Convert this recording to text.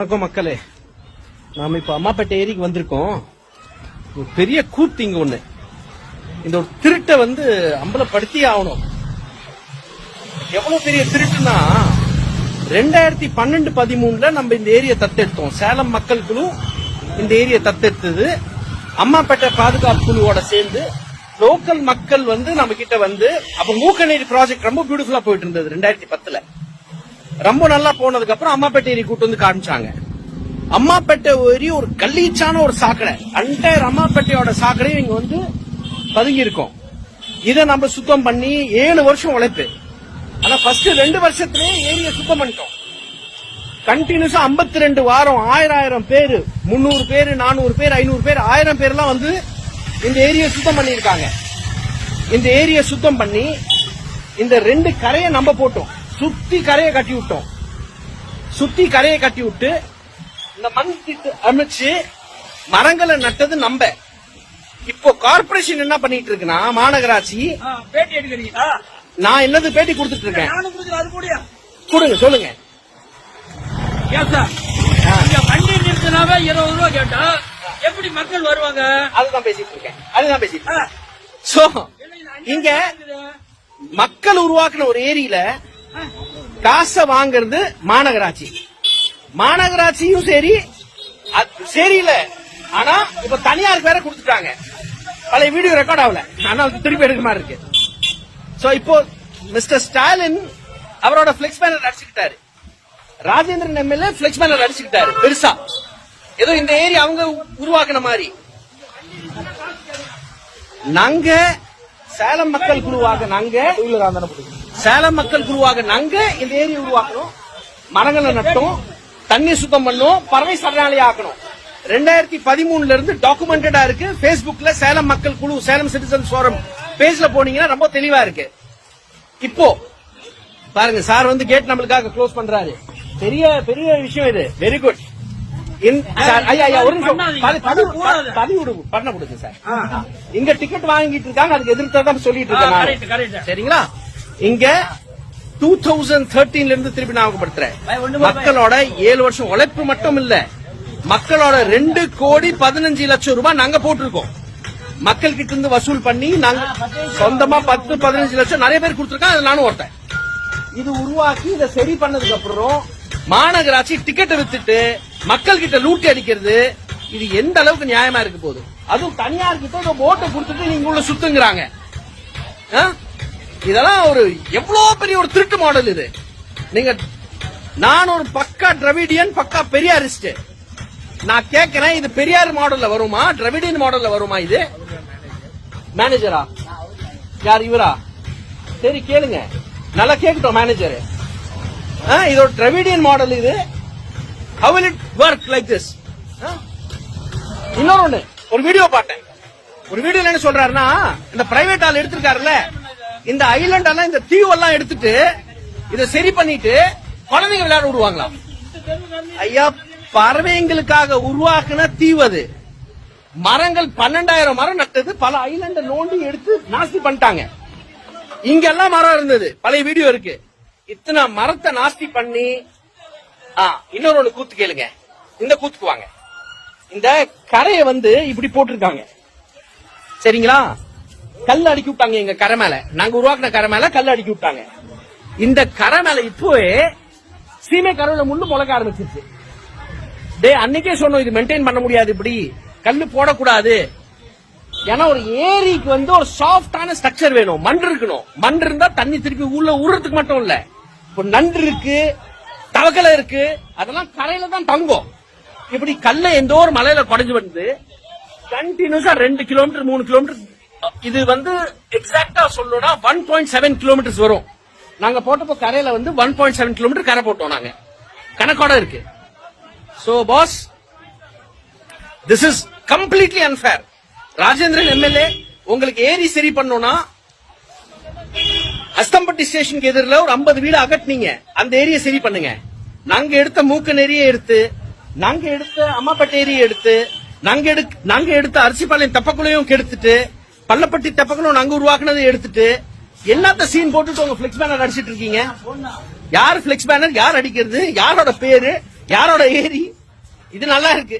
வணக்கம் மக்களே. நாம இப்ப அம்மாப்பேட்டை ஏரிக்கு வந்திருக்கோம். ஒரு பெரிய கூத்து இங்க ஒண்ணு. இந்த ஒரு திருட்டை வந்து அம்பலப்படுத்தி ஆகணும். எவ்வளவு பெரிய திருட்டுனா ரெண்டாயிரத்தி பன்னெண்டு பதிமூணுல நம்ம இந்த ஏரியை தத்தெடுத்தோம். சேலம் மக்கள் குழு இந்த ஏரியை தத்தெடுத்தது. அம்மாப்பேட்டை பாதுகாப்பு குழுவோட சேர்ந்து லோக்கல் மக்கள் வந்து நம்ம கிட்ட வந்து அப்ப மூக்கநீர் ப்ராஜெக்ட் ரொம்ப பியூட்டிஃபுல்லா போயிட்டு இருந்தது ரெண்டாயிரத்தி பத்துல. ரொம்ப நல்லா போனதுக்கு அப்புறம் அம்மாப்பேட்டை ஏரி கூட்டு வந்து காமிச்சாங்க. அம்மாப்பேட்டை ஏரி ஒரு கல்லீச்சான ஒரு சாக்கடை. அன்டையர் அம்மாப்பேட்டையோட சாக்கடையும் இங்க வந்து பதுங்கி இருக்கும். இதை நம்ம சுத்தம் பண்ணி ஏழு வருஷம் உழைப்பு. ஆனா ஃபர்ஸ்ட் ரெண்டு வருஷத்துலயே ஏரியை சுத்தம் பண்ணிட்டோம். கண்டினியூஸா 52 ரெண்டு வாரம் ஆயிரம் ஆயிரம் பேர் முந்நூறு பேர் நானூறு பேர் ஐநூறு பேர் ஆயிரம் பேர்லாம் வந்து இந்த ஏரியை சுத்தம் பண்ணியிருக்காங்க. இந்த ஏரியை சுத்தம் பண்ணி இந்த ரெண்டு கரையை நம்ம போட்டோம். சுத்தி கரையை கட்டி விட்டோம். சுத்தி கரையை கட்டி விட்டு இந்த மண் திட்டு அமைச்சு மரங்களை நட்டது நம்ப இப்போ கார்பரேஷன் என்ன பண்ணிட்டு இருக்குன்னா மாநகராட்சி பேட்டி எடுக்கிறீங்களா? நான் என்னது பேட்டி கொடுத்துட்டு இருக்கேன்? கொடுங்க சொல்லுங்க. வண்டி நிறுத்தினாவே இருபது ரூபா கேட்டா எப்படி மக்கள் வருவாங்க? அதுதான் பேசிட்டு இருக்கேன். அதுதான் பேசிட்டு சோ இங்க மக்கள் உருவாக்குன ஒரு ஏரியில காசை வாங்குறது மாநகராட்சி. மாநகராட்சியும் சரி அது சரியில்ல ஆனா இப்ப தனியாருக்கு வேற கொடுத்துட்டாங்க. பழைய வீடியோ ரெக்கார்ட் ஆகல. ஆனா திருப்பி எடுக்க மாதிரி இருக்கு. சோ இப்போ மிஸ்டர் ஸ்டாலின் அவரோட பிளெக்ஸ் பேனர் அடிச்சுக்கிட்டாரு. ராஜேந்திரன் எம்எல்ஏ பிளெக்ஸ் பேனர் அடிச்சுக்கிட்டாரு பெருசா. ஏதோ இந்த ஏரியா அவங்க உருவாக்குன மாதிரி. நாங்க சேலம் மக்கள் குழுவாக நாங்க. சேலம் மக்கள் குழுவாக நாங்க இந்த ஏரி உருவாக்கணும் மரங்களை நட்டோம். தண்ணி சுத்தம் பண்ணோம். பறவை சரணாலயம் ஆக்கணும். ரெண்டாயிரத்தி பதிமூணுல இருந்து டாக்குமெண்டடா இருக்கு. Facebookல சேலம் மக்கள் குழு சேலம் சிட்டிசன் ஃபோரம் பேஜ்ல போனீங்கன்னா ரொம்ப தெளிவா இருக்கு. இப்போ பாருங்க சார் வந்து கேட் நம்மளுக்காக க்ளோஸ் பண்றாரு. பெரிய பெரிய விஷயம் இது. வெரி குட் பண்ண கொடுங்க சார். இங்க டிக்கெட் வாங்கிட்டு இருக்காங்க. அதுக்கு எதிர்த்து தான் சொல்லிட்டு கரெக்ட் சரிங்களா? இங்க டூ தௌசண்ட் தேர்ட்டீன்ல இருந்து திருப்பி ஞாபகப்படுத்துறேன். மக்களோட ஏழு வருஷம் உழைப்பு மட்டும் இல்ல மக்களோட ரெண்டு கோடி பதினஞ்சு லட்சம் ரூபாய் நாங்க போட்டிருக்கோம். மக்கள் கிட்ட இருந்து வசூல் பண்ணி நாங்க சொந்தமா பத்து பதினஞ்சு லட்சம் நிறைய பேர் கொடுத்திருக்காங்க அது நானும் ஒருத்தன் இது உருவாக்கி இதை சரி பண்ணதுக்கு அப்புறம் மாநகராட்சி டிக்கெட் வித்துட்டு மக்கள் கிட்ட லூட்டி அடிக்கிறது இது எந்த அளவுக்கு நியாயமா இருக்க போகுது? அதுவும் தனியார் கிட்ட ஓட்டை கொடுத்துட்டு நீங்க உள்ள சுத்துங்கிறாங்க? இதெல்லாம் ஒரு எவ்வளவு பெரிய ஒரு திருட்டு மாடல் இது. நீங்க நான் ஒரு பக்கா டிரவிடியன் பக்கா பெரியாரிஸ்ட் நான் கேட்கிறேன் இது பெரியார் மாடல்ல வருமா? டிரவிடியன் மாடல்ல வருமா இது? மேனேஜரா யார் இவரா? சரி கேளுங்க. நல்லா கேட்கட்டும் மேனேஜர் இது ஒரு டிரவிடியன் மாடல் இது. How it work like this this? இன்னொரு ஒண்ணு. ஒரு வீடியோ பார்த்தேன். ஒரு வீடியோல என்ன சொல்றாருன்னா இந்த பிரைவேட் ஆள் எடுத்திருக்காருல்ல இந்த ஐலண்ட் எல்லாம் இந்த தீவெல்லாம் எடுத்துட்டு இதை சரி பண்ணிட்டு குழந்தைங்க விளையாட விடுவாங்களாம் ஐயா பறவைங்களுக்காக உருவாக்குன தீவு அது. மரங்கள் பன்னெண்டாயிரம் மரம் நட்டது பல ஐலண்ட நோண்டி எடுத்து நாஸ்தி பண்ணிட்டாங்க. இங்கெல்லாம் மரம் இருந்தது. பழைய வீடியோ இருக்கு. இத்தனை மரத்தை நாஸ்தி பண்ணி ஆ, இன்னொரு ஒண்ணு கூத்து கேளுங்க. இந்த கூத்துக்கு வாங்க. இந்த கரையை வந்து இப்படி போட்டிருக்காங்க. சரிங்களா? கல் அடுக்கி விட்டாங்க எங்க கரை மேல. நாங்க உருவாக்குன கரை மேல கல் அடுக்கி விட்டாங்க. இந்த கரை மேல இப்போவே சீமை கருவில முள்ளு முளைக்க ஆரம்பிச்சிருச்சு. டே அன்னைக்கே சொன்னோம் இது மெயின்டைன் பண்ண முடியாது இப்படி. கல்லு போடக்கூடாது. ஏன்னா ஒரு ஏரிக்கு வந்து ஒரு சாஃப்டான ஸ்ட்ரக்சர் வேணும். மண் இருக்கணும். மண் இருந்தா தண்ணி திருப்பி உள்ள உருறதுக்கு மட்டும் இல்ல. இப்போ நண்டு இருக்கு தவக்கலை இருக்கு அதெல்லாம் கரையில தான் தங்கும். இப்படி கல்ல எந்த ஒரு மலையில குறைஞ்சு வந்து கண்டினியூஸா ரெண்டு கிலோமீட்டர் மூணு கிலோமீட்டர் இது வந்து எக்ஸாக்டா சொல்லணும்னா ஒன் பாயிண்ட் செவன் கிலோமீட்டர்ஸ் வரும். நாங்க போட்டப்போ கரையில வந்து ஒன் பாயிண்ட் செவன் கிலோமீட்டர் கரை போட்டோம் நாங்க. கணக்கோட இருக்கு. So boss this is completely unfair Rajendran MLA உங்களுக்கு ஏரி சரி பண்ணோம்னா அஸ்தம்பட்டி ஸ்டேஷனுக்கு எதிரில் ஒரு 50 வீடு அகட்டினீங்க. அந்த ஏரியை சரி பண்ணுங்க. நாங்க எடுத்த மூக்க நெறிய எடுத்து நாங்க எடுத்த அம்மாப்பட்டி ஏரியை எடுத்து நாங்க எடுக்க நாங்க எடுத்த அரிசிபாளையம் தப்பக்குள்ளையும் கெடுத்துட்டு பள்ளப்பட்டி தெப்பக்கணும் நாங்க உருவாக்குனதை எடுத்துட்டு என்னத்த சீன் போட்டுட்டு உங்க பிளெக்ஸ் பேனர் அடிச்சிட்டு இருக்கீங்க? யார் பிளெக்ஸ் பேனர் யார் அடிக்கிறது? யாரோட பேரு? யாரோட ஏரி? இது நல்லா இருக்கு.